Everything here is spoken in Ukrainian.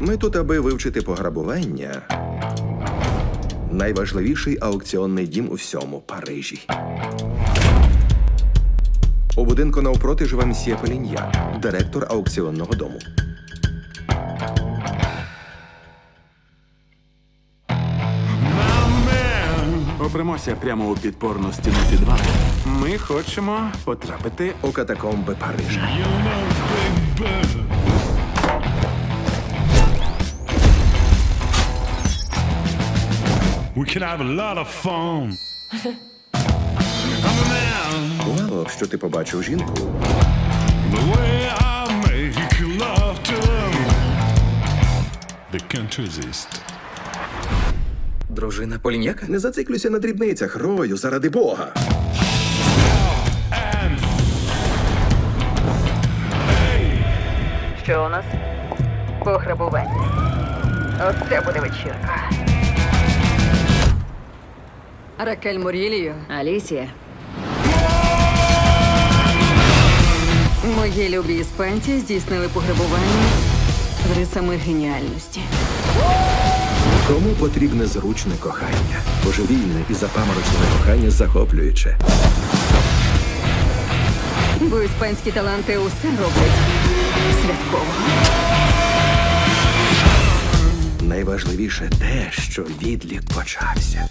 Ми тут, аби вивчити пограбування. Найважливіший аукціонний дім у всьому Парижі. У будинку навпроти живе мсьє Полін'я, директор аукціонного дому. Опремося прямо у підпорну стіну підвалу. Ми хочемо потрапити У катакомби Парижа. We can have a lot of fun. I'm a man. Мало, що ти побачив жінку, The way I make love to them. They can't resist. Дружина Поліняка? не зациклюйся на дрібницях, рою, заради Бога. Що у нас? Пограбування. Оце буде вечірка. Ракель Морілію. Алісія. Мої любі іспанці здійснили пограбування з рисами геніальності. Кому потрібне зручне кохання? Божевільне і запаморочене кохання захоплююче. Бо іспанські таланти усе роблять святково. Найважливіше те, що відлік почався.